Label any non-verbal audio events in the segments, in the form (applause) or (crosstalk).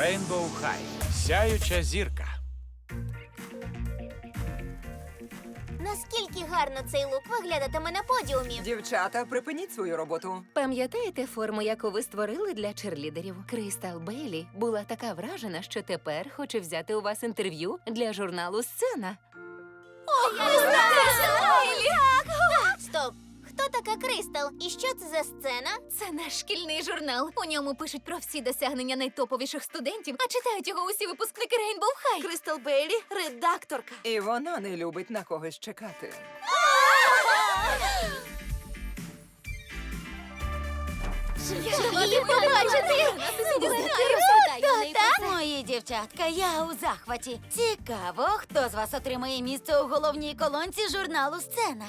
Рейнбоу Хай. Сяюча зірка. Наскільки гарно цей лук виглядатиме на подіумі? Дівчата, припиніть свою роботу. Пам'ятаєте форму, яку ви створили для черлідерів? Кристал Бейлі була така вражена, що тепер хоче взяти у вас інтерв'ю для журналу Сцена. Стоп! Хто така Кристал? І що це за сцена? Це наш шкільний журнал. У ньому пишуть про всі досягнення найтоповіших студентів, а читають його усі випускники Рейнбоу Хай. Кристал Бейлі, редакторка. І вона не любить на когось чекати. Її побачити! Мої дівчатка, я у захваті. Цікаво, хто з вас отримає місце у головній колонці журналу Сцена.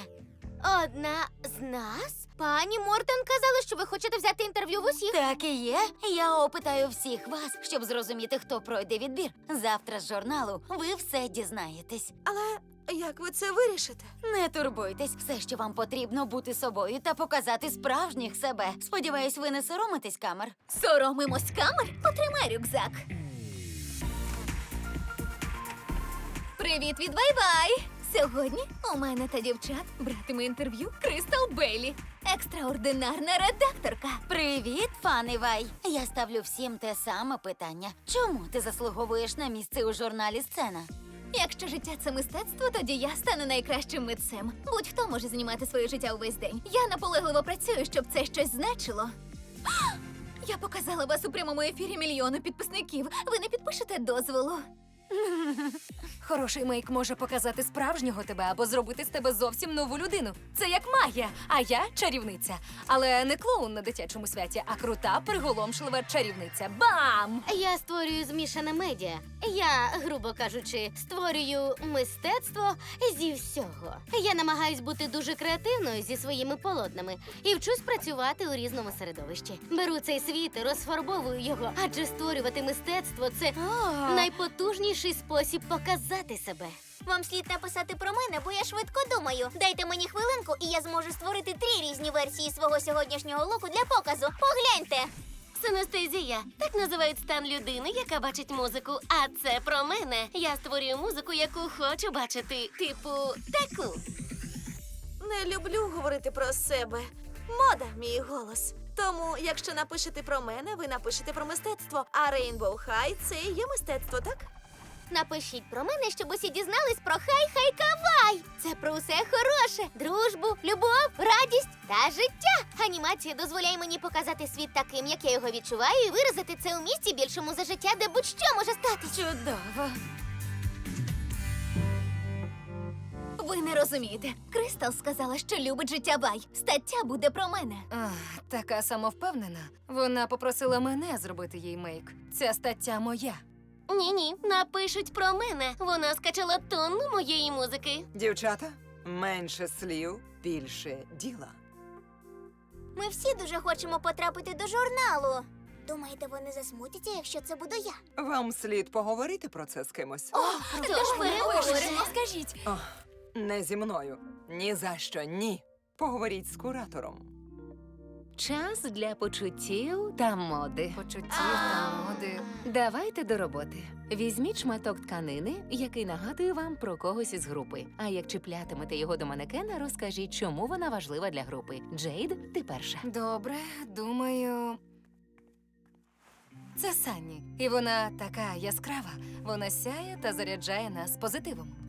Одна з нас? Пані Мортон казала, що ви хочете взяти інтерв'ю в усіх. Так і є. Я опитаю всіх вас, щоб зрозуміти, хто пройде відбір. Завтра з журналу ви все дізнаєтесь. Але як ви це вирішите? Не турбуйтесь, все, що вам потрібно, бути собою та показати справжніх себе. Сподіваюсь, ви не соромитесь камер. Соромимось камер? Потримай рюкзак. Привіт від Бай-Бай! Сьогодні у мене та дівчат братиме інтерв'ю Кристал Бейлі, екстраординарна редакторка. Привіт, пане Вай. Я ставлю всім те саме питання. Чому ти заслуговуєш на місце у журналі Сцена? Якщо життя це мистецтво, тоді я стану найкращим митцем. Будь-хто може знімати своє життя увесь день. Я наполегливо працюю, щоб це щось значило. (gasps) Я показала вас у прямому ефірі мільйону підписників. Ви не підпишете дозволу. Хороший мейк може показати справжнього тебе або зробити з тебе зовсім нову людину. Це як магія, а я чарівниця. Але не клоун на дитячому святі, а крута, приголомшлива чарівниця. Бам! Я створюю змішане медіа. Я, грубо кажучи, створюю мистецтво зі всього. Я намагаюсь бути дуже креативною зі своїми полотнами і вчусь працювати у різному середовищі. Беру цей світ, і розфарбовую його, адже створювати мистецтво це найпотужніший спосіб показати себе. Вам слід написати про мене, бо я швидко думаю. Дайте мені хвилинку, і я зможу створити три різні версії свого сьогоднішнього луку для показу. Погляньте! Синестезія так називають стан людини, яка бачить музику. А це про мене. Я створюю музику, яку хочу бачити. Типу, таку. Не люблю говорити про себе. Мода мій голос. Тому, якщо напишете про мене, ви напишете про мистецтво. А Рейнбоу Хай це і є мистецтво, так? Напишіть про мене, щоб усі дізнались про хай хай кавай. Це про усе хороше: дружбу, любов, радість та життя. Анімація дозволяє мені показати світ таким, як я його відчуваю, і виразити це у місці більшому за життя, де будь-що може статись. Чудово. Ви не розумієте. Кристал сказала, що любить життя Бай. Стаття буде про мене. Ах, така самовпевнена. Вона попросила мене зробити їй мейк. Ця стаття моя. Ні, ні, напишуть про мене. Вона скачала тонну моєї музики. Дівчата, менше слів, більше діла. Ми всі дуже хочемо потрапити до журналу. Думаєте, вони засмутяться, якщо це буду я? Вам слід поговорити про це з кимось. Тож переговоримо. Скажіть, не зі мною. Ні за що, ні. Поговоріть з куратором. Час для почуттів та моди. Почуттів та моди. Давайте до роботи. Візьміть шматок тканини, який нагадує вам про когось із групи. А як чіплятимете його до манекена, розкажіть, чому вона важлива для групи. Джейд, ти перша. Добре, думаю. Це Санні, і вона така яскрава. Вона сяє та заряджає нас позитивом.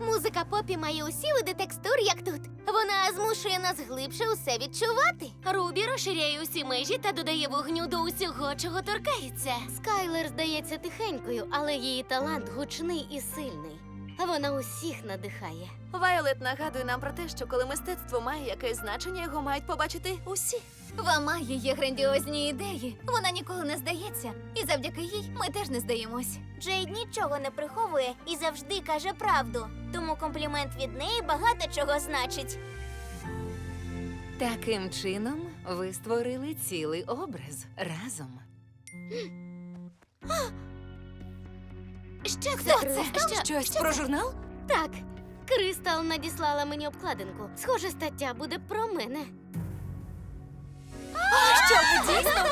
Музика попі має усі види текстур, як тут. Вона змушує нас глибше усе відчувати. Рубі розширяє усі межі та додає вогню до усього, чого торкається. Скайлер здається тихенькою, але її талант гучний і сильний. Вона усіх надихає. Вайолет нагадує нам про те, що коли мистецтво має якесь значення, його мають побачити усі. в Амаї є грандіозні ідеї. Вона ніколи не здається. І завдяки їй ми теж не здаємось. Джейд нічого не приховує і завжди каже правду. Тому комплімент від неї багато чого значить. Таким чином, ви створили цілий образ разом. Ще хто це? Кристал? Що? Щось про журнал? Так. Кристал надіслала мені обкладинку. Схоже, стаття буде про мене. А, що ви дійсно?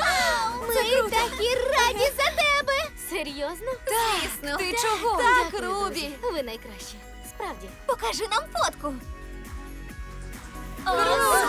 Ми такі раді за тебе! Серйозно? Звісно. Ти чого? Так, Дякую, Рубі. Ви найкращі. Справді. Покажи нам фотку. Круто!